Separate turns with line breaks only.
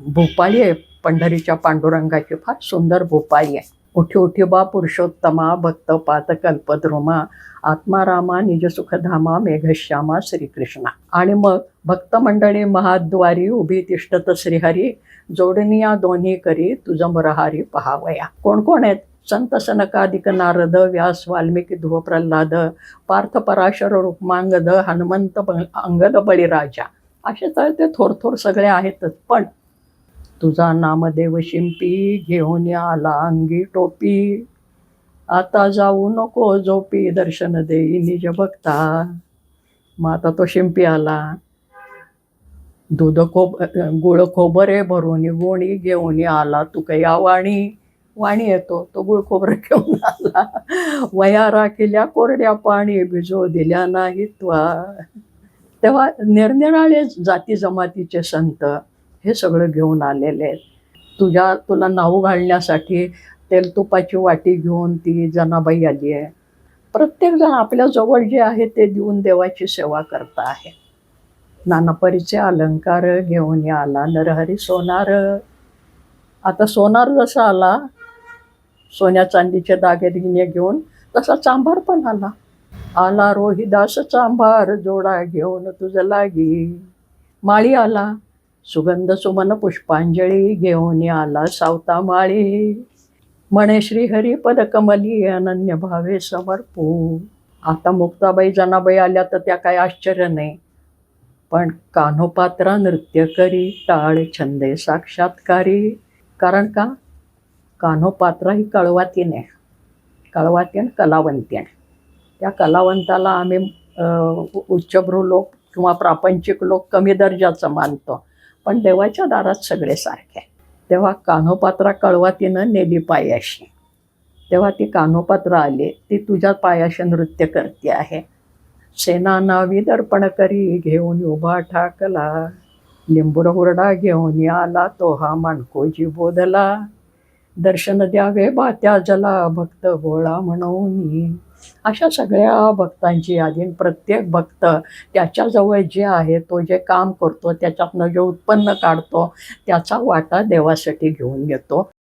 भोपाळी आहे. पंढरीच्या पांडुरंगाची फार सुंदर भोपाळी आहे. उठी उठी बा पुरुषोत्तमा भक्त पात कल्पद्रुमा आत्मारामा निजसुखधामा मेघश्यामा श्रीकृष्णा. आणि मग भक्त मंडळी महाद्वारी उभी तिष्ठत श्रीहरी जोडनिया दोन्ही करी तुझं मुरहारी पहावया. कोण कोण आहेत? संत सनकादिक नारद व्यास वाल्मिकी ध्रुव प्रल्हाद पार्थ पराशर रुक्मांगद हनुमंत अंगद बळीराजा. असे तर ते थोर थोर सगळे आहेतच. पण तुझा नामदेव शिंपी घेऊन आला अंगी टोपी. आता जाऊ नको झोपी दर्शन देई निज बघता मग आता तो शिंपी आला. दूध खोब गुळ खोबरे भरून गोणी घेऊन आला. तू काही वाणी वाणी येतो. तो गुळ खोबरं घेऊन आला. वया राखिल्या कोरड्या पाणी भिजो दिल्या नाही त्वा तेव्हा निरनिराळे जाती जमातीचे संत हे सगळं घेऊन आलेले आहेत. तुझ्या तुला नाऊ घालण्यासाठी तेलतुपाची वाटी घेऊन ती जनाबाई आली आहे. प्रत्येकजण आपल्याजवळ जे आहे ते देऊन देवाची सेवा करता आहे. नानापरीचे अलंकार घेऊन आला नरहरी सोनार. आता सोनार जसा आला सोन्या चांदीचे दागिने घेऊन तसा चांभार पण आला. आला रोहिदास चांभार जोडा घेऊन तुझ लागी. माळी आला सुगंध सुमन पुष्पांजळी घेऊन आला सावता माळी. म्हणे श्रीहरी पद कमली अनन्य भावे समर्पू. आता मुक्ताबाई जनाबाई आल्या तर त्या काही आश्चर्य नाही. पण कान्होपात्रा नृत्य करी टाळ छंदे साक्षात्कारी. कारण का? कान्होपात्रा ही कळवातीन आहे. कळवातीन कलावंतीण त्या कलावंताला आम्ही उच्चभ्रू लोक किंवा प्रापंचिक लोक कमी दर्जाचं मानतो. पण देवाच्या दारात सगळे सारखे तेव्हा कान्होपात्रा कळवातीनं नेली पायाशी. तेव्हा ती कान्होपात्रा आली ती तुझ्या पायाशी नृत्य करते आहे. सेना नावी दर्पण करी घेऊन उभा ठाकला. लिंबूर हुरडा घेऊन आला तो हा माणकोजी बोधला. दर्शन द्यावे बात्या जला भक्त गोळा म्हणून. अशा सगळ्या भक्तांची यादी प्रत्येक भक्त त्याच्याजवळ जे आहे तो जे काम करतो त्याच्यातनं जे उत्पन्न काढतो त्याचा वाटा देवासाठी घेऊन येतो